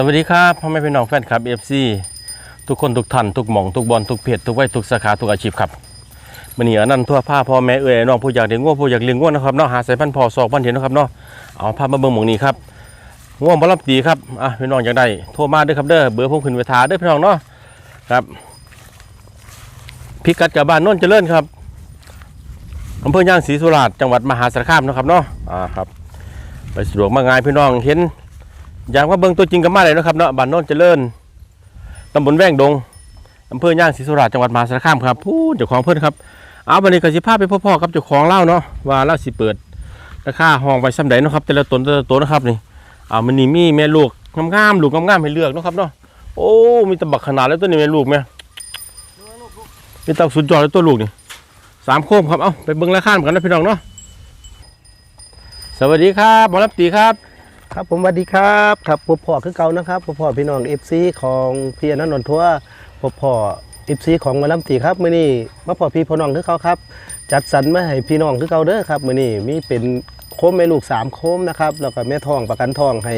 สวัสดีครับพ่อแม่พี่น้องแฟนคลับ FC ทุกคนทุกท่านทุกหม่องทุกบอลทุกเพจทุกวัยทุกสาขาทุกอาชีพครับมันนี้อันนั้นทั่วผ้าพ่อแม่เอ่ยน้องผู้อยากเลี้ยงง่วงผู้อยากเลี้ยงง่วงนะครับเนาะหาสายพันธุ์พอสอกพันธุ์เห็นนะครับเนาะเอาภาพมาเบิ่งหมองนี้ครับง่วงบอลรับดีครับอะพี่น้องอยากได้โทรมาเด้อครับเด้อเบอร์ผมขึ้นไว้ทาเด้อพี่น้องเนาะครับพิกัดกับบ้านโนนเจริญครับอำเภอย่างศรีสุราษฎร์จังหวัดมหาสารคามนะครับเนาะอ่าครับ ไปสะดวกมาง่ายพี่น้องเห็น อยากว่าเบิ่งตัวจริงกันมาเลยนะครับเนาะบ้านโน้นเจริญตำบลแว่งดงอำเภอย่างศรีสุราษฎร์จังหวัดมหาสารคามครับผู้เจ้าของเพิ่อนครับเอาบันนี้ก็สิพาพไปพ่อๆกับเจ้าของเล่าเนาะว่าเล่าสิเปิดราคาห้องไว้ซ้ำใดเนาะครับแต่ละตนแต่ละตัวนะครับนี่เอามันนี่มีแม่ลูกงามๆลูกงามๆให้เลือกเนาะครับเนาะโอ้มีตะบักขนาดแล้วตัวนี้แม่ลูกแม่มีตะสุดยอดเลยตัวลูกนี่สามโคมครับเอาไปเบิ่งราคามกันนะพี่น้องเนาะสวัสดีครับหมอรับตีครับ ครับผมสวัสดีครับครับพบพ่อคือเก่านะครับพบพ่อพี่น้องเอฟซีของพี่อนันต์นนทัวร์พบพ่อเอฟซีของมาลัมตีครับมื้อนี้มาพ่อพี่พ่อน้องคือเขาครับ จัดสรรมาให้พี่น้องคือเก่าเด้อครับมื้อนี้มีเป็นโค้มแม่ลูกสามโค้มนะครับแล้วก็แม่ทองประกันทองให้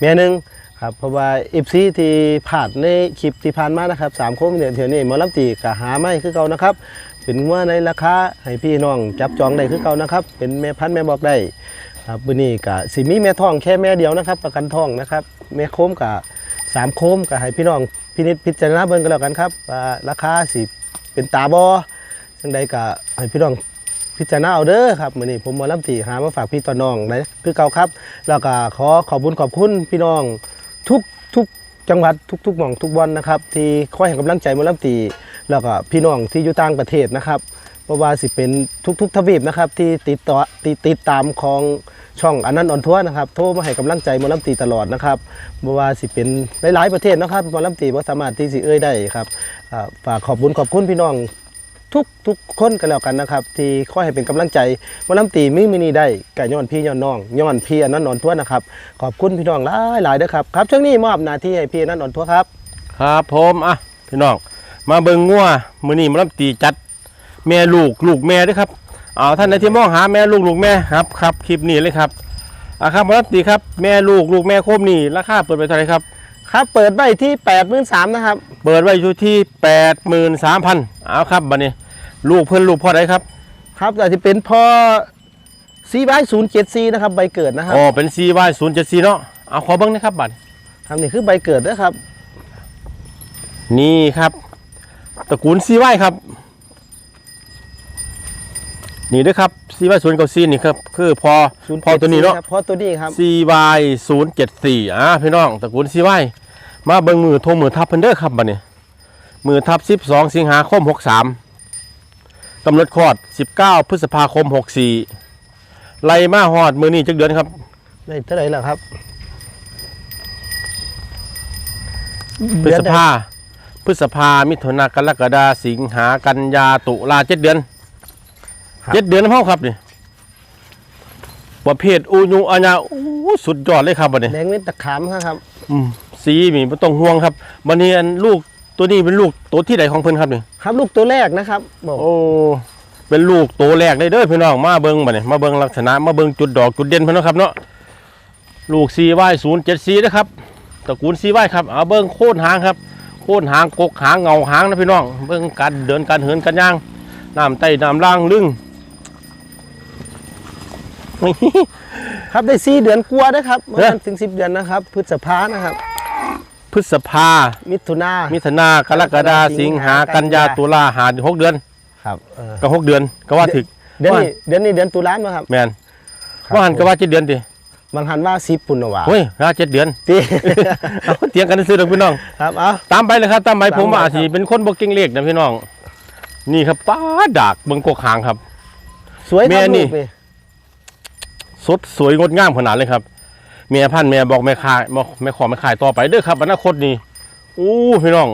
แม่หนึงครับเพราะว่าเอฟซีที่ผ่านในคลิปที่ผ่านมานะครับสามโค้มเนี่ยเดี๋ยวนี้มาลัมตีก็หาไม่คือเก่านะครับเป็นว่าในราคาให้พี่น้องจับจองได้คือเก่านะครับ เป็นแม่พันธุ์แม่บอกได้ ครับวันนี้ก็สิมีแม่ทองแค่แม่เดียวนะครับ ประกันทองนะครับ แม่โค้มกับสามโค้มกับให้พี่น้องพินิจพิจารณาเบิ่งกันแล้วกันครับว่าราคาสิเป็นตาบอจังใดก็ให้พี่น้องพิจารณาเอาเด้อครับมื้อนี้ผมมาลำตีหามาฝากพี่ต่อน้องนะคือเก่าครับ แล้วก็ขอขอบคุญขอบคุณพี่น้องทุกทุกจังหวัดทุกทุกหม่องทุกวันนะครับ ที่คอยให้กำลังใจมาลำตี แล้วก็พี่น้องที่อยู่ต่างประเทศนะครับเพราะว่าสิเป็นทุกๆทวีปนะครับที่ติดต่อติดติดตามของ ช่องอันนั้นออนทัวร์นะครับโทรมาให้กำลังใจมอลำตีตลอดนะครับเพราะว่าสิเป็นหลายๆประเทศนะครับมอลำตีว่าสามารถที่สิเอ้ยได้ครับฝากขอบคุณขอบคุณพี่น้องทุกทุกคนกันแล้วกันนะครับ ที่คอยให้เป็นกำลังใจมอลำตีมิมินีได้ก่ย้อนพี่ย้อนน้องย้อนพี่อันนั้นออนทัวนะครับ ขอบคุณพี่น้องหลายหลายๆนะครับครับช่วงนี้มอบหน้าที่ให้พี่อันนั้นออนทัวครับ ครับผมอะพี่น้องมาเบิ่งงัวมือนี้มารับตีจัด แม่ลูกลูกแม่ด้วยครับ เอาท่านใดที่มองหาแม่ลูกลูกแม่ครับครับคลิปนี้เลยครับอะครับมารับตีครับแม่ลูกลูกแม่โคมนี่ราคาเปิดไปเท่าไหร่ครับ ครับ เปิดไว้ที่8ปดหมื่นสามนะครับ เปิดไว้อยู่ที่83,000เอาครับบัดนี้ลูกเพิ่นลูกพ่อใดครับ ครับแต่ที่เป็นพอซีไว้ศูนย์เจ็ดซีนะครับใบเกิดนะครับอ๋อเป็น CY 074เนาะเอาขอเบิ่งนะครับบัดครับนี่คือใบเกิดนะครับ นี่ครับตระกูล CY ครับ นี่เด้วยครับ CY 094นี่ครับคือพอพอตัวนี้เนาะครับพอตัวนี้ครับ CY 0 7 4อ่าพี่น้องตระกูล CY มาเบิ่งมือโทรมือทับเพิ่นเด้อครับบัดนี้มือทับ12สิงหาคม63กำหนดคลอด19พฤษภาคม64ไล่มาฮอดมือนี้จักเดือนครับได้เท่าไหร่แล้วครับพฤษภาพฤษภามิถุนากรกฎาสิงหากันยาตุลาเจ็ดเดือน เจ็ดเดือนนะพ่อครับนี่ประเภทอูยูอัญญาอู้สุดยอดเลยครับบัดนี้แดงเม็ดตะขามครับอืมสีมีไม่ต้องห่วงครับวันนี้อันลูกตัวนี้เป็นลูกตัวที่ไหนของเพิ่นครับนี่ครับ ลูกตัวแรกนะครับบอกโอ้เป็นลูกตัวแรกได้เด้อพี่น้องมาเบิ่งบัดนี้มาเบิ่งลักษณะมาเบิ่งจุดดอกจุดเด่นเพิ่นเนาะครับเนาะลูก CY 0 7 4นะครับตระกูล CY ครับเอาเบิ่งโค่นหางครับโค่นหางกกหางเงาหางนะพี่น้องเบิ่งการเดินการเหินการย่างน้ำใต้น้ำล่างลึง ครับได้สี่เดือนกลัวานะครับประมาณถึงสิบเดือนนะครับพฤษภานะครับ พฤษภา มิถุนามิถุนากรกฎาสิงหากันยาตุลาหาหกเดือน ครับเออก็หกเดือนก็ว่าถึกเดือนนี้เดือนนี้เดือนตุลาไหมครับแมนครับว่าหันก็ว่าเจ็ดเดือนดิบางหันว่าสิบปุ่นเอาว่าเฮ้ยว่าเจ็ดเดือนที่เอาเถียงกันซื้อดอกพี่น้องครับเอาตามไปเลยครับตามไปตามผมไปอาจครัสิบเป็นคนบ่เก่งเลขนะพี่น้อง นี่ครับป้าดากเบิ่งกกหางครับ สวยคแม่รับนี่ลูกนี่ สดสวยงดงามขนาดเลยครับแม่พันธุ์แม่บอกแม่ขายบอกแม่ขอแม่ขายต่อไปเด้อครับอนาคตนี่อู้พี่น้อง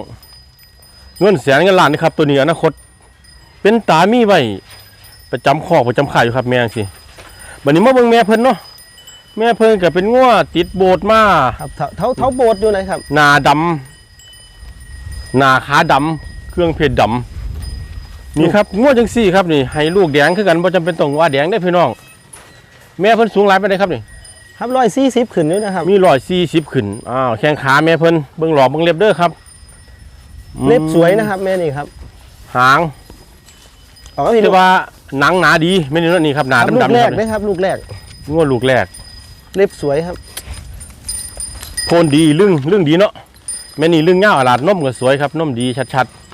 เงินแสนเงินล้านนี่ครับ ตัวนี้อนาคต เป็นตามีไว้ประจำคอกประจำขายอยู่ครับแม่จังสิบัดนี้มาเบิ่งแม่เพิ่นเนาะแม่เพิ่นก็เป็นงัวติดโบสถ์มาครับเท่าเท่าเท่าโบสถ์อยู่ไหนครับหนาดำหนาขาดำเครื่องเพชรดำนี่ครับงวดจังสี่ครับนี่ให้ลูกแดงคือกันบ่จำเป็นต้องว่าแดงได้อพี่น้อง แม่เพิ่นสูงหลายไปานใดครับนี่ครับร้อยสี่สิบขึ้นอยู่นะครับ มีรอยสี่สิบขึ้นอ้าวแข้งขาแม่เพิ่นเบิ่งหลอกเบิ่งเล็บเด้อครับอืมเล็บสวยนะครับแม่นี่ครับหางออกก็มีแต่ว่าหนังหนาดีไม่นี่เนาะนี่ครับหนาครับลูกดำๆแรนี่คกรับนะครับลูกแรกงวดลูกแรก เล็บสวยครับ โพนดีลึ่งลึ่งดีเนาะแม่นี่ลึ่งเงาอลาดนมก็สวยครับนมดีชัดๆ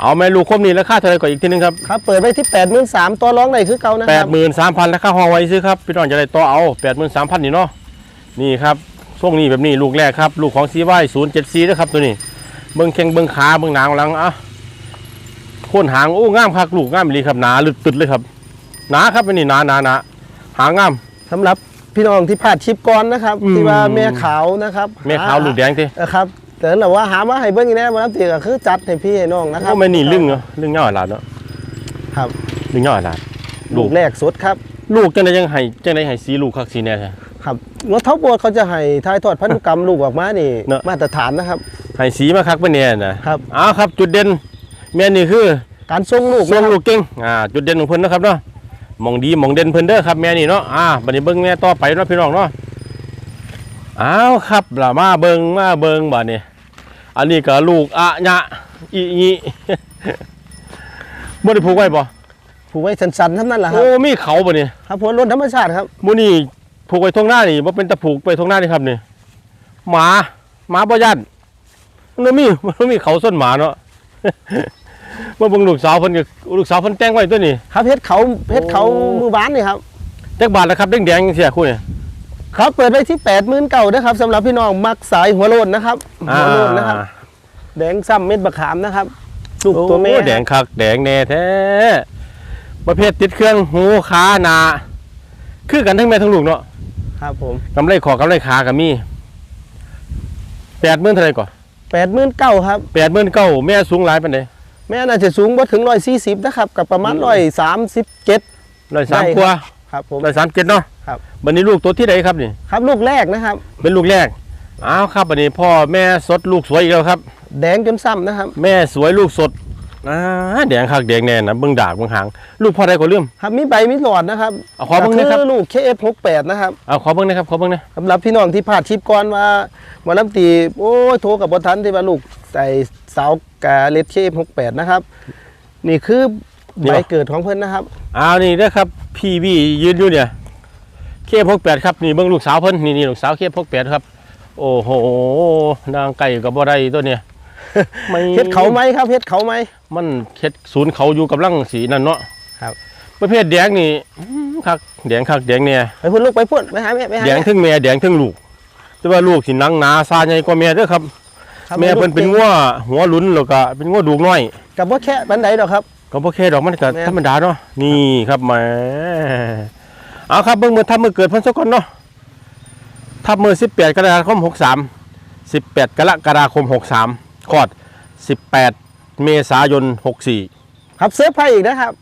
เอาแม่ลูกคมนี่ราคาเท่าไหร่ก่อนอีกทีหนึงครับครับเปิดไว้ที่แปดหมื่นสามตัวร้องได้คือเก่านะคแปรัดบหมื่นสามพันราคาห้องไว้ซื้อครับพี่น้องจะได้ต่อเอาแปดหมื่นสามพันนี่เนาะนี่ครับช่วงนี้แบบนี้ลูกแรกครับ ลูกของซีไว้ศูนย์เจ็ดซีนะครับตัวนี้เบิ้งแข้งเบิ้งขาเบิ้งหนางหลังอะโคนหางโอ้งามครับลูกงามเลยครับหนาลึดตึดเลยครับหนาครับอันนี้หนาหนาหนาหางงามสำหรับพี่น้องที่พลาดชิปก่อนนะครับอืมที่ว่าแม่ขาวนะครับแม่ขาวลูกแดงทีเออครับ แต่เราว่าหามาให้เบิ้งอีกแน่มาน้ำตีก็คือจัดให้พี่ให้น้องนะครับโอ้แม่นี่ลึ่งเนาะลึ่งเงาอลาดเนาะครับลึ่งเงาอลาดลูลูกกแรกสุดครับ ลูกจังไดยังให้จังไดให้สีลูกคักสีแน่ใช่ครับงวดเท้าบัวเขาจะให้ทายทอดพันธุกรรมลูกออกมานี่เนอะมาตรฐานนะครับให้สีมาคักเป็นแน่นะครับอ้าวครับ จุดเด่นแม่นี่คือการทรงลูกส่งนะครับลูกเก่งอ่าจุดเด่นของเพิ่นนะครับเนาะหมองดีหมองเด่นเพิ่นเด้อครับแม่นี่เนาะอ่าบัดนี้เบิ่งแม่ต่อไปเนาะพี่น้องเนาะอ้าวครับล่ะมาเบิ่งมาเบิ่งบัดนี้ อันนี้ก็ลูกอะญะอีอีบ่ได้ผูกไว้บ่ผูกไว้สันๆเท่านั้นแหละครัโอ้บมีเขาบ่นี่ครับผมล้นธรรมชาติครับมื้อนี้ผูกไว้ทงหน้านี่บ่เป็นตะผูกไปทงหน้านี่ครับนี่หมาหมาบ่ยันมันมีมันมีเขาส้นหมาเนาะมาเบิ่งลูกสาวเพิ่นก็ลูกสาวเพิ่นแต่งไว้ตัวนี้ครับเพชรเขาเพชรเขาโอ้มือบ้านนี่ครับจักบาทแล้วครับแดงๆจังซี่คู่นี่ ครับเปิดไว้ที่แปดหมื่นเก่านะครับสำหรับพี่น้องมักสายหัวโลนนะครับหัวโลนนะครับ แดงซ้ำเม็ดบะขามนะครับลูกตัวแม่โอ้แดงคักแดงแน่แท้ประเภทติดเครื่องหูขาหนาคือกันทั้งแม่ทั้งลูกเนาะครับผมกำไรขอกำไรขากับมีแปดหมื่นเท่าไหรก่อนแปดหมื่นเก้าครับแปดหมื่นเก้าแม่สูงหลายปานใดแม่น่าจะสูงบ่ถึงร้อยสี่สิบนะครับกับประมาณร้อยสามสิบเจ็ดร้อยสามได้ครับกว่าครับผมร้อยสามเจ็ดเนาะ ครับบันนี้ลูกตัวที่ใดครับนี่ครับลูกแรกนะครับ เป็นลูกแรกอ้าวครับบันนี้พ่อแม่สดลูกสวยอีกแล้วครับ แดงจนซ้ำนะครับ แม่สวยลูกสดอ่าแดงคักแดงแน่นะเบิ่งดากเบิ่งหาง ลูกพ่อใดก็เลื่อมครับมีใบมีหลอดนะครับเอาขอเบิ่งหนะครับก็ลูก KF68 นะครับเอาขอเบิ่งหนะครับขอเบิ่งหนะสำหรับพี่น้องที่พลาดชิปก่อนว่าวันน้ำตีโอ้ยโทรกับบทันที่ว่าลูกใส่สาวกาเลด KF68 นะครับ นี่คือใบเกิดของเพิ่นนะครับอ้าวนี่เด้อครับพี่วียืนอยู่เนี่ย เคพกแปดครับนี่เบิ่งลูกสาวเพิ่นนี่นี่ลูกสาวเคพกแปดครับ โอ้โหนางไก่กับบ่ได้ตัวเนี่ยไม่เฮ็ดเขาไหมครับเฮ็ดเขาไหมมันเฮ็ดศูนย์เขาอยู่กับลังสีนั่นเนาะครับประเภทแดงนี่อื้อคักแดงคักแดงเนี่ยไปพุ่นลูกไปพุ่นไปหาแม่ไปหาแดงแม่ทึงแม่แดงทึงลูก แต่ว่าลูกสิหนังหนาซาใหญ่กว่าแม่เด้อครับครับแม่เพิ่นเป็นงัวหัวหลุนแล้วก็เป็นงัวดูกน้อยกับบ่แค่ปันใดดอกครับก็บ่แค่ดอกมันก็แม่นธรรมดาเนาะนี่ครับแหม เอาครับเบิ่งมือทำมือเกิดเพิ่นซะก่อนเนาะทับมือ 18 กรกฎาคม 63 18 กรกฎาคม 63คลอด 18 เมษายน 64 ครับเสื้อร์ไผ่อีกนะครับ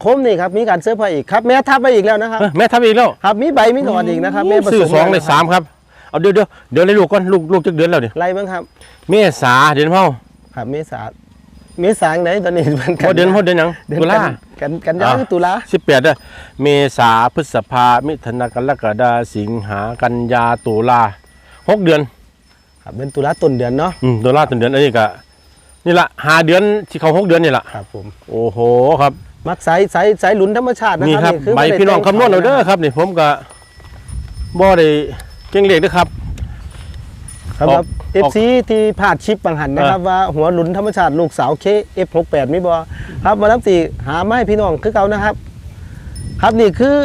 โคมนี่ครับมีการเสื้อร์ไผ่อีกครับแม่ทับไปอีกแล้วนะครับเอ้ยแม่ทับอีกแล้วครับมีใบมีหลอดอีกนะครับแม่ผซื้อสมสองในแล้วนะครับสามครับเอาเดี๋ยวเดี๋ยวเดี๋ยวเลยลูกก่อนลูกลูกจักเดือนแล้วเดี๋ยวไรบ้างครับ เมษาเดือนเฮาครับเมษา เมษาไหนตอนนี้มันพอเดือนเฮาเดือนหยังเดือนตุลากันกันยาอ่าคือตุลาสิบแปดเด้อเมษาพฤษภามิถุนากรกฎาสิงหากันยาตุลาหกเดือนครับเป็นตุลาต้นเดือนเนาะอืมตุลาต้นเดือนอันนี้ก็นี่ละหาเดือนที่เขาหกเดือนนี่ละครับผมโอ้โหครับมักสายสายสายหลุนธรรมชาตินะนี่คครัรับบคืใบบ่ได้พี่น้องแต่คำนวณเอาเด้อครับนี่ผมก็บ่ได้เก่งเลขเด้อครับสำหรับ ออก FC ที่พลาดชิปบางหันนะครับว่าหัวหลุนธรรมชาติลูกสาว KF68 มีบ่ครับมาน้ำตีหามาให้พี่น้องคือเก่านะครับ ครับนี่คือ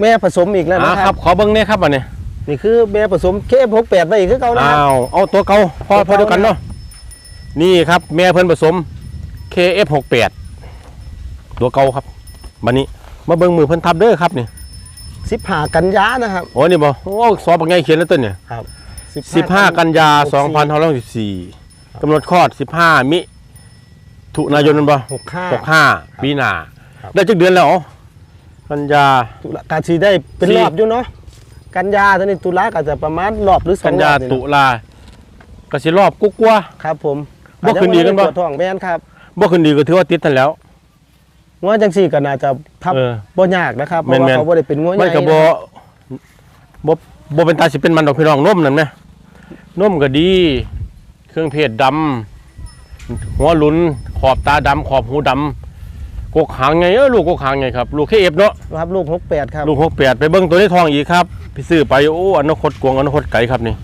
แม่ผสมอีกแล้วอ่านะคครัรับบขอเบิ่งแหน่ครับอันนี้นี่คือแม่ผสม KF68 ไปอีกคือเก่านะคอ้ารับวเอาตัวเก่าพอตัวพอเก่าเดียวกันเนาะนี่ครับ แม่เพิ่นผสม KF68 ตัวเก่าครับบัดนี้มาเบิ่งมือเพิ่นทับเด้อครับนี่15กันยานะครับโอ้นี่บ่โอ้สอบปักไงเขียนแล้วต้นเนี่ยครับ 15 กันยา 2564กำหนดคลอด 15 มิถุนายนนั่นบ่65 65ปีหน้าครับ ได้จักเดือนแล้วอ๋อกันยา ตุลาการสีได้เป็นสี่รอบอยู่เนาะกันยาตอนนี้ตุลาก็จะประมาณรอบหรือสอกันงรยาอบนี่ตุลาก็สิรอบกุ๊กว่าครับผมบ่ขึ้นดีกันบ่อาจจะบ่ได้ปวดท้องแม่นครับบ่ขึ้นดีก็ถือว่าติดทันแล้วว่าจังสี่ก็น่าจะทับเออบ่ยากนะครับเพแม่ราะนๆ ว่าเขาบ่ได้เป็นงัวใหมันญ่ก็บ่บ่บ่เป็นตาสิเป็นมันดอกพี่น้องนมนั่นไหม นมก็ดี เครื่องเพศดำหัวหลุน ขอบตาดำขอบหูดำกกหางไงเออลูกกกหางไงครับ ลูกเคเอฟเนาะครับลูกหกแปดครับลูกหกแปดไปเบิ้งตัวในทองอีกครับพี่ซื้อไปโอ้อนาคตกวงอนาคตไก่ครับนี่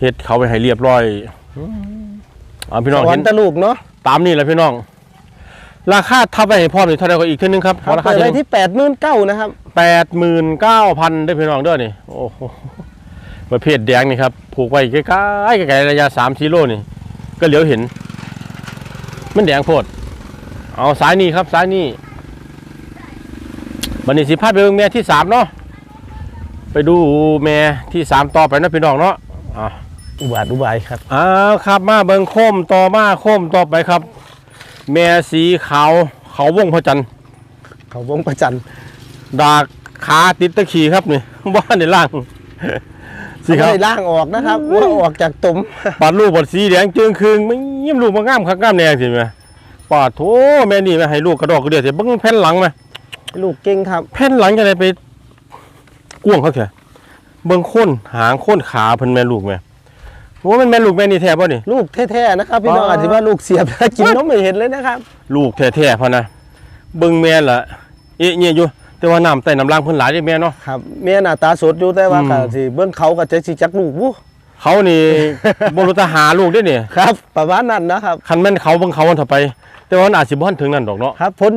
เฮ็ดเขาไปให้เรียบร้อยอืมเอาพี่น้องสวเห็นนตะลูกเนาะตามนี่แหละพี่น้อง ราคาทับไปให้พ่อมนี่เท่าไหร่ก็อีกเท่านึงครับครับราคาเปิดไว้ที่แปดหมื่นเก้านะครับแปดหมื่นเก้าพันได้พี่น้องเด้อนี่โอ้โห ประเภทแดงนี่ครับผูกไว้ใกล้ๆไกลๆระยะสามกิโลนี่ ก็เหลียวเห็น มันแดงโพด เอาสายนี้ครับสายนี้บันนี้สิพาไปเบิ่งแม่ที่สามเนาะไปดูแม่ที่สามต่อไปเนาะพี่น้องเนาะอะอุบาทอุบายครับอ้าวครับมาเบิ่งโคมต่อมาโคมต่อไปครับ แม่สีขาวเขาวงพระจันทร์เขาวงประจันดากขาติดตะขี่ครับนี่ว่าในล่าง สิสีครับล่างออกนะครับว่าออกจากตุ่มปาดลูกปาดสีแดงจึงคืงไม่ยิ้มลูกมางามคักงามแน่สิแม่ปาดโถแม่นี่แม่ให้ลูกกระดอกกระเดียดสิเบิ่งแผ่นหลังไหมลูกเก่งครับ แผ่นหลังจะได้ไปกวางเขาแค่เบิ่งโค้นหางโค้นขาเพิ่นแม่ลูกแม่ว่ามันแม่ลูกแม่นี่แท้ป่ะนี่ลูกแท้ๆนะครับพี่น้องอ๋อออาจจะว่าลูกเสียบกินนมไม่เห็นเลยนะครับ ลูกแท้ๆพะนะเบิ่งแม่ละเอ๊ะเนี่ยอยู่ แต่ว่าน้ำใต้น้ำล่างเพิ่นหลายเด้แม่เนาะ ครับแม่หน้าตาสดอยู่แต่ว่าอืม ก็สิเบิ่งเขาก็จะสิจักลูกวู้เขานี่ บ่รู้จะหาลูกได้เนี่ยครับ ประมาณนั้นนะครับ คันแม่นเขาเบิ่งเขาวันต่อไป แต่ว่ามันอาจสิบ่ทันถึงนั่นดอกเนาะ ครับผล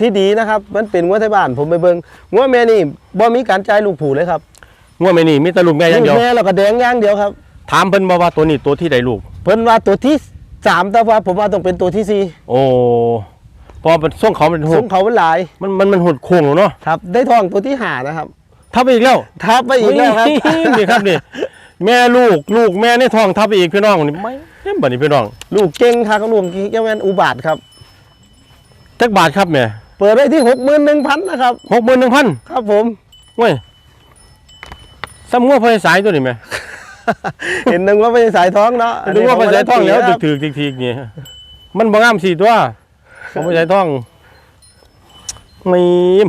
ที่ดีนะครับ มันเป็นงัวไทยบ้านผมไปเบิ่งงัวแม่นี่บ่มีการจ่ายลูกผูเลยครับงัวแม่นี่มีแต่ลูกแม่อย่างเดียว ลูกแม่แล้วก็แดงอย่างเดียวครับ ถามเพิ่นบ่ว่าตัวนี้ตัวที่ใดลูก เพิ่นว่าตัวที่สามแต่ว่าผมว่าต้องเป็นตัวที่สี่โอ้เพอเป็นส่งเขาเป็นหุสูดงเขาเป็นหลาย มันมันมันหุดโค้งแล้วเนาะครับ ได้ทองตัวที่หานะครับ ทับไปอีกแล้ว ทับไปอีกแล้วครับนี่ครับนี่แม่ลูกลูกแม่ในท้องทับไปอีกพี่น้องนี่ไม่เต็มบัดนี้พี่น้อง ลูกเก่งครับลูกเจ้าแม่นอุบาทครับจักบาทครับแม่เปิดได้ที่หกหมื่นหนึ่งพันนะครับหกหมื่นหนึ่งพันครับผมเว้ยซ้ำงัวพอสายตัวนี้แม่เห็นนึงว่าไม่ใช่สายท้องเนาะนึกว่าพอสายท้องแล้วครับถือๆทีๆนี่มันบ่งามสี่ตัว ผมพอสายท้องไม่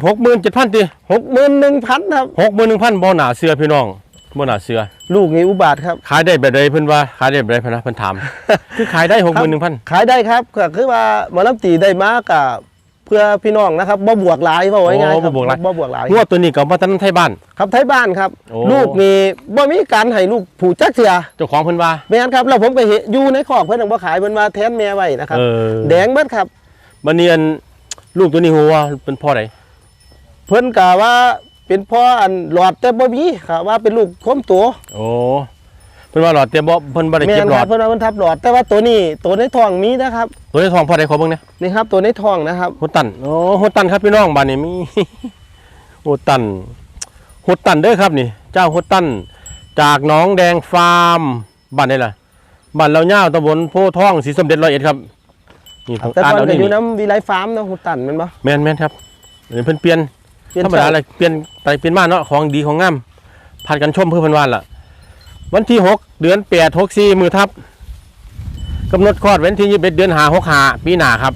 หกหมื่นเจ็ดพันตีหกหมื่นหนึ่งพันครับหกหมื่นหนึ่งพันบ่หนาเสือพี่น้องบ่หนาเสือ ลูกนี้อุบาทครับ ขายได้แบบใดเพิ่นว่า ขายได้แบบใดเพิ่นนะเพิ่นถาม คือขายได้หกหมื่นหนึ่งพันขายได้ครับก็คือว่าหมอลำตีได้มากกับเพื่อพี่น้องนะครับบ่บวกหลายเพราะว่าง่ายๆครับบ่บวกหลายบ่บวกหลายงวดตัวนี้ก็มาตั้งไทยบ้าน ครับไทยบ้านครับโอ้ลูกนี่บ่มีการให้ลูกผูจักเถื่อเจ้าของเพิ่นว่าไม่งั้นครับแล้วผมไปเห็นอยู่ในคอกเพิ่นเอาบ่ขายเพิ่นว่าแทนแม่ไว้นะครับเออแดงเบิดครับ บันเนียนลูกตัวนี้หัวาเป็นพ่อใดเพิ่นกะว่าเป็นพ่ออันหลอดแต่บ่มีครับว่าเป็นลูกคมตัวโอ้เพิ่นว่าหลอดเต็มบ่เพิ่นบ่ได้แม่เก็บนหลคอรัดบเพิ่นว่าเพิ่นทับหลอดแต่ว่าตัวนี้ตัวในท้องมีนะครับตัวนี้ทองพ่อใดขอเบิ่งหนะนี่ครับตัวในท้องนะครับโหตันโอ้โหตันครับพี่น้องบ้านนี้มีโหตันโหตันเด้อครับนี่ เจ้าโหตันจากหนองแดงฟาร์มบ้านไหนล่ะบ้านเราย่าวตำบลโพธิ์ทองศรีสมเด็จร้อยเอ็ดครับ นี่ทางแต่อ่านก่อนเอาก็นี่อยู่น้ำวิไลฟาร์มเนาะหุตันแม่นบ่แม่นแม่นครับเดี๋ยวเพิ่นเปลี่ยน เปลี่ยนธรรมดาอะไรเปลี่ยนไปเปลี่ยนมาเนาะของดีของงามผัดกันชมเพื่อเพันวานล่ะ วันที่หกเดือนแปดหกสี่มือทับกำหนดคลอดวันที่ยี่สิบเอ็ดเดือนหาหกหาปีหน้าครับ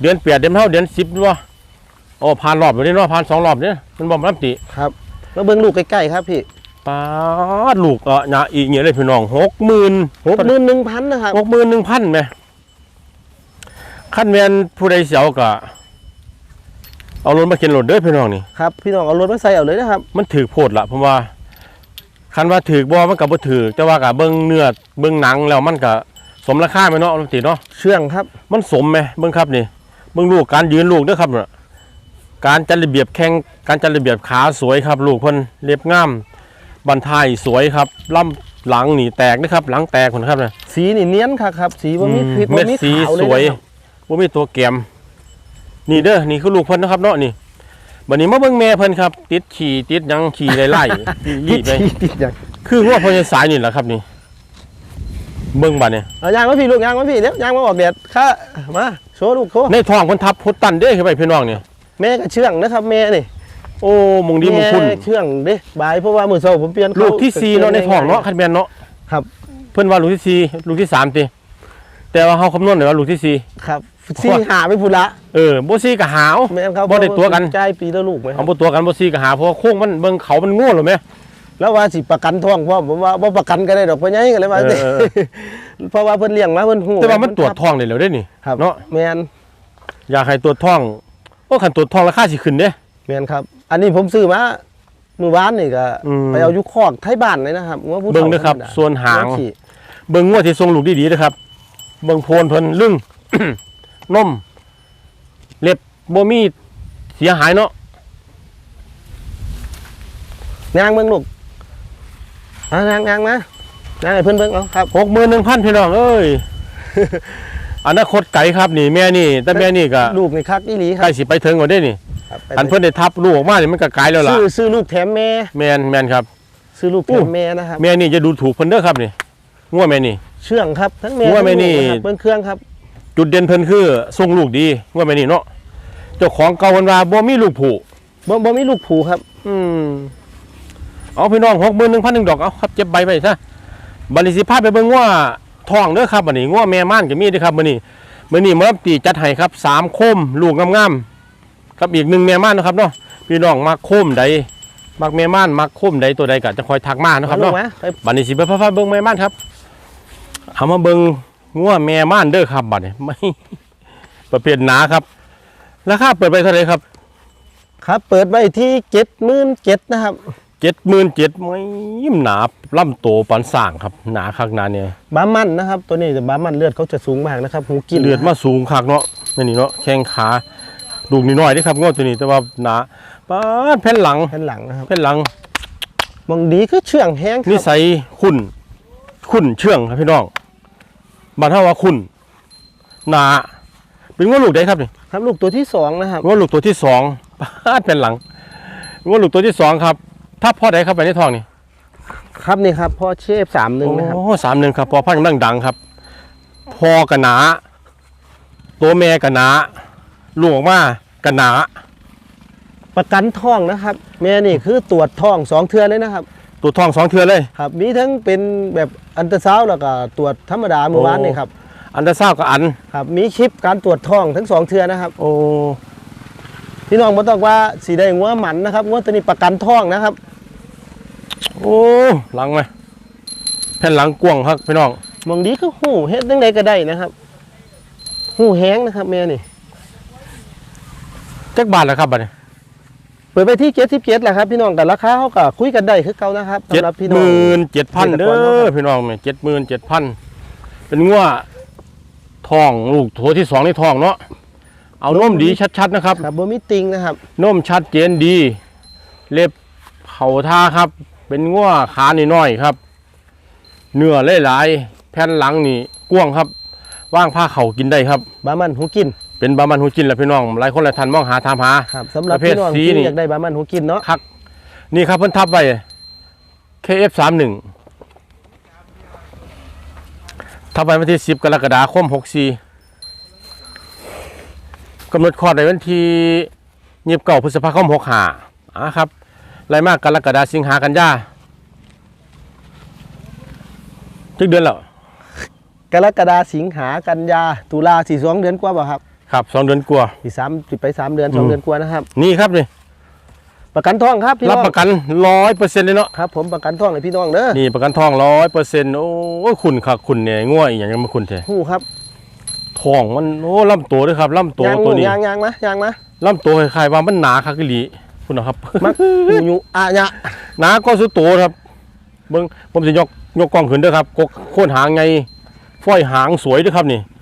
เดือนแปดเดือนเท่าเดือนสิบด้วยโอ้ผ่านรอบอยู่นี่เนาะผ่านสองรอบเนี่ยมันบอกรับติครับมาเบิ่งลูกใกล้ๆครับพี่ป้าดลูกเอะหนาอีกเนี่ยเลยพี่น้องหกหมื่นหกหมื่นหนึ่งพันนะครับหกหมื่นหนึ่งพันไหม ขั้นแมนผู้ใดเสียวกะเอารถมาเข็นรถเด้อพี่น้องนี่ครับพี่น้องเอารถมาใส่เอาเลยนะครับ มันถือโพดละผมว่าคันว่าถือบ่มันกับบ่ถือแต่ว่ากับเบิ่งเนื้อเบิ่งหนังแล้วมันก็สมราคาไหมเนาะปกติเนาะเชื่องครับ มันสมไหมเบิ่งครับนี่เบิ่งลูกการยืนลูกเด้อครับน่ะการจัดระเบียบแข้งการจัดระเบียบขาสวยครับ ลูกเพิ่นเรียบงามบันทายสวยครับล่ำหลังนี่แตกนะครับ หลังแตกคนครับนะสีนี่เนียนครับครับ สีบ่มีอืมผิดบ่เม็ดมีสีขาวเลสยวย นะครับบ่มีตัวแกมนี่เด้อนี่คือลูกเพิ่นนะครับเนาะนี่บัดนี้มาเบิ่งแม่เพิ่นครับ ติดขี่ติดหยังขี่ไล่ๆยี่ไปติดอย่างคือหัวพญสายนี่แหละครับนี่ เบิ่งบัดเนี่ยเอายางมาพี่ลูกยางมาพี่เดี๋ยวยางมาออกแดดค่ะมาโชว์ลูกโชว์ในท้องคนทับพุดตันเด้ขึ้นไปพี่น้องเนี่ยแม่ก็เชื่องนะครับแม่นี่โอ้มงดีมงคุณแเชื่องเด้บายเพราะว่ามื้อเช้าผมเปลี่ยนเขาลูกที่สี่เนาะในท้องเนาะคันแมนเนาะครับ เพิ่นว่าลูกที่สี่ลูกที่สามติแต่ว่าเฮาคำนวณได้ว่าลูกที่สี่ครับ สี่หาไปพุ่นละเออบ่สี่ก็หาวแม่นครับบ่ได้ตัวกันจ่ายปีละลูกไหมคเอารับบ่ตัวกันบ่สี่ก็หาเพราะว่าโค้งมันเบิ่งเขามันง่วนหรือแม่แล้วว่าสิประกันท้องพ่อผมว่าบ่ประกันก็ได้ดอกพ่อใหญ่ก็เลยว่าเออเออเพราะว่าเพิ่นเลี้ยงมาเพิ่นฮู้แต่ว่ามันตรวจท้องได้แล้วได้นี่ครับเนาะแม่นอยากให้ตรวจท้องโอ้คันตรวจท้องราคาสิขึ้นเด้แม่นครับ อันนี้ผมซื้อมามื้อวานนี่ก็อืมไปเอาอยู่คอกไทยบ้านเลยนะครับว่าผู้เบิ่งฒ่าเด้อครับธรรมดส่วนหางหัวขี่เบิ่งงวดที่ทรงลูกดีๆนะครับเบิ่งโพนเพิ่นลึ่ง นมเล็บบ่มีเสียหายเนาะนางเบิ่งลูกอะนางนางนะนางให้เพิ่นเบิ่งเอาครับหกหมื่นหนึ่งพันพี่น้องเอ้ยอนาคตไก่ครับนี่แม่นี่ แต่แม่นี่ก็ลูกนี่คักอีหลีคใกรัล้บสิไปถึงกว่าได้นี่ครับไปอันเพิ่นได้ทับลูกออกมานี่มันก็ไกลแล้วล่ะซื้อซื้อลูกแถมแม่แม่นแม่นครับ ซื้อลูกแถอู้ มแม่นะครับ แม่นี่จะดูถูกเพิ่นเด้อครับนี่งัวแม่นี่ เชื่องครับทั้งแม่ว่าทั้งแม่ลูกนี่นะครับเบิ่งเครื่องครับ จุดเด่นเพิ่นคือส่งลูกดีงัวแม่นี่เนาะเจ้าของเก่าเพิ่นว่าบ่มีลูกผู้บ่บ่มีลูกผูครับ อืมเอาพี่น้องหกหมื่นหนึ่งพันหนึ่งดอกเอาครับเจ็บใบไปซะบัดนี้สิพาไปเบิ่งงัวทองเด้อครับบัดนี้งัวแม่ม่านก็มีเด้อครับมื้อนี้มื้อนี้หมอลำตีจัดให้ครับสามโคมลูกงามๆครับอีกหนึ่งแม่ม่านนะครับเนาะพี่น้องมักโคมใดมักแม่ม่านมักโคมใดตัวใดก็จะคอยทักมานะครับเอาลูเนาะกมาไปบัดนี้สิไปพาๆเบิ่งแม่ม่านครับเอามาเบิ่ง งัวแม่ม่านเด้อครับบัดนี้ไม่ประเภทหนาครับ ราคาเปิดไปเท่าไหร่ครับ ครับ เปิดไว้ที่77,000นะครับเจ็ดหมื่นเจ็ดไม่ยิ้มหนาล่ำโตปานสร้างครับ หนาคักหนาเนี่ยบามันนะครับ ตัวนี้แต่บามันเลือดเขาจะสูงมากนะครับหูกินเลือดมาสูงคักเนาะไม่นี่เนาะแข้งขาดูกนิดหน่อยเด้อครับงอตัวนี้แต่ว่าหนาป้าดแผ่นหลังแผ่นหลังนะครับแผ่นหลังมองดีคือเชื่องแห้งคนิรับสัยขุ่นขุ่นเชื่องครับพี่น้อง บ้านเฮาว่าขุ่นหนาเป็นงอลูกได้ครับนี่ครับลูกตัวที่สองนะครับงอลูกตัวที่สองป้าดแผ่นหลังงอลูกตัวที่สองครับ ถ้าพ่อใดครับไปในท้องนี่ครับนี่ครับพ่อเชฟสามหนึ่งนะครับโอ้สามหนึ่งครับพอพันธุ์ดังๆครับพอกระหนาตัวแม่กระหนาลูกออกมากระหนาประกันท้องนะครับ แม่นี่คือตรวจท้องสองเทือเลยนะครับ ตัวทองสองเทือเลย ครับมีทั้งเป็นแบบอันตราซาวด์แล้วก็ตรวจธรรมดาเมื่อวานนี่ครับอันเดอร์ซ่าวกับอันครับมีคลิปการตรวจท้องทั้งสองเทือนะครับ โอ้พี่น้องบ่ต้องว่าสีได้งัวหมันนะครับงัวตัวนี้ประกันท้องนะครับ โอ้หลังไหมแผ่นหลังกว้างครับพี่น้องมองดีคือหูเฮ็ดจังไดก็ได้นะครับ หูแห้งนะครับแม่นี่จักบาทแล้วครับบัดนี้ เปิดไปที่77แหละครับพี่น้องแต่ราคาเขาก็คุยกันได้คือเก่านะครับเจ็ดสำหรับพี่หน้อง มื่นเจ็ดพันเกษตรเด้กรเนาะคอรับพี่น้องเจ็ดหมื่นเจ็ดพันเป็นงัวทองลูกโถที่สองในทองเนาะเอานมดีชัดๆนะครับ ครับบ่มีติงนะครับนมชัดเจนดี เล็บเขาท่าครับ เป็นง่วขาหน่อยๆครับ เนื้อหลายๆแผ่นหลังนี่กว้างครับ ว่างผ้าเขากินได้ครับ บามันหูกิน เป็นบามันหูจินแหละพี่น้องหลายคนหลายท่านมองหาทามหาครับสำหรับประเภทพี่น้องสีที่นี่อยากได้บามันหูกินเนาะคักนี่ครับเพิ่นทับไว้ KF31 ทับไว้วันที่10กรกฎาคม64กำหนดคลอดในวันที่29พฤษภาคม65อ่าครับไล่มากกรกฎาสิงหากันยาจักเดือนแล้วกรกฎาสิงหากันยาตุลาสี่สองเดือนกว่าเปล่าครับ ครับสองเดือนกว่าสี่สามสิไปสามเดือนอืมสองเดือนกว่านะครับ นี่ครับนี่ประกันท้องครับพี่รับน้องประกันร้อยเปอร์เซ็นต์เลยเนาะครับ ผมประกันท้องเลยพี่น้องเด้อนี่ประกันทองร้อยเปอร์เซ็นต์โอ้ยคุณครับคุณเนี่ยง่วยอหย่างนี้มาคุณแท้หูครับทองมันโอ้ลำตัวด้วยครับลำตัวยางตัวนี้ยางยางมะยางมะลำตัวคล้ายๆว่ามันหนาคักอีหลีคุณนะครับ มักหูยุอะยะหนาก็สุดโตครับเบิ่งผมจะยกยกกล้องขึ้นเด้อครับกกโค่นหางไงฝ้อยหางสวยเด้อครับนี่โ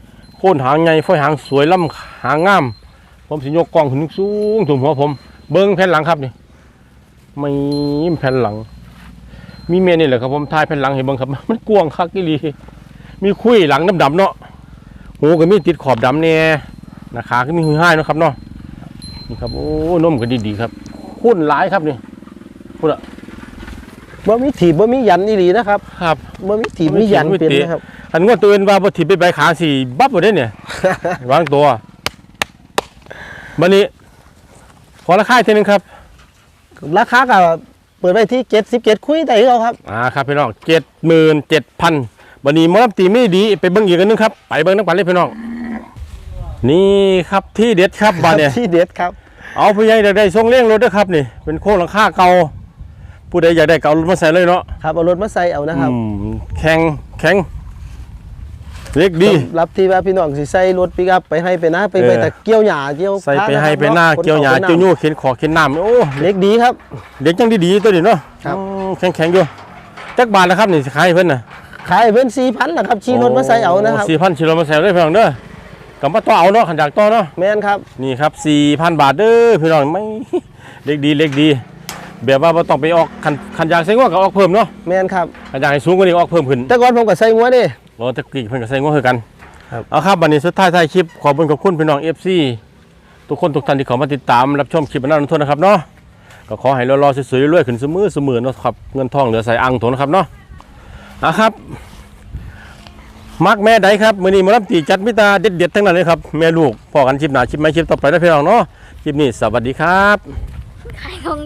ค่นหางไงฝ้อยหางสวยลำหางงาม ผมสิยกกล้องขึ้นสูงถึงหัวผม เบิ่งแผ่นหลังครับนี่ไม่แผ่นหลัง มีเมียนี่แหละครับผมถ่ายแผ่นหลังให้เบิ่งครับ มันกว้างคักอีหลีมีคุยหลังดำๆเนาะหูก็มีติดขอบดำแน่หนาขาก็มีหุยห้ายเนาะครับเนาะนี่ครับโอ้นมก็ดีๆครับคุ้นหลายครับนี่บ่มีถีบบ่มียันอีหลีนะครับ ครับบ่มีถีบมียันเป็นนะครับ อันงวดตัวเองว่าบ่ถิบไปใบขาสี่บับบ่ได้เนี่ยวางตัวบันนี้ ขอราคาอีกทีหนึงครับ ราคาก็เปิดไว้ที่77คุยได้คือเอาครับ อ่าครับพี่น้องเจ็ดหมื่นเจ็ดพันบันนี้หมอลำตีไม่ดีไปเบิ้งอีกอันหนึงครับ ไปเบิ้งน้ำปันเลยพี่น้อง นี่ครับที่เด็ดครับบ้านเนี่ย ที่เด็ดครับ เอาผู้ใหญ่ได้ส่งเลี้ยงรถด้วยครับนี่ เป็นโค้งหลังคาเก่า ผู้ใดอยากได้ก็เอารถมาใส่เลยเนาะครับเอารถมาใส่เอานะครับ อืมแข็งแข็ง เล็กดีรับที่ว่าพี่น้องสิใส่รถปิกอัพไปให้ไปนะไปเออไปแต่เกี่ยวหญ้าเกี่ยวใส่ไปพะะให้ครับไปหน้าะเกี่ยวหญ้าคนอเกี่ยวยูเข็นขอเข็นน้ำโอ้เล็กดีครับเด็กจังดีๆตัวนี้เนาะครับแข็งแข็งๆอยู่จักบาทแล้วครับนี่สิขายให้เพิ่นน่ะขายเพิ่น4,000นะครับขี่รถมาใส่เอานะครับสี่พันชิโลมาใส่ได้เพียงเด้อกำมาต่อเอาเนาะขันจากต่อเนาะแม่นครับนี่ครับสี่พันบาทเด้อพี่น้องไม่เล็กดีเล็กดี แบบว่าบ่ต้องไปออกคันคันยางใส่งวก็ออกเพิ่มเนาะแม่นครับคันยางให้สูงกว่านี้ก็ออกเพิ่มขึ้นแต่ก่อนผมก็ใส่งัวเด้ โอ้ตะกี้เพิ่นก็ใส่งวคือกันครับเอาครับวันนี้สุดท้ายท้ายคลิปขอบคุณขอบคุณพี่น้อง FC ทุกคนทุกท่านที่เข้ามาติดตามรับชมคลิปนั้นทุกท่านนะครับเนาะก็ขอให้รอๆสวยๆรวยๆขึ้นเสมอเสมอเนาะครับเงินทองเหลือใส่อ่างโถนะครับเนาะเอาครับมักแม่ใดครับมื้อนี้หมารับตีจัดมิตาเด็ดๆทั้งนั้นเลยครับแม่ลูกพอกันคลิปหน้าคลิปใหม่คลิปต่อไปนะพี่น้องเนาะคลิปนี้สวัสดีครับขายของ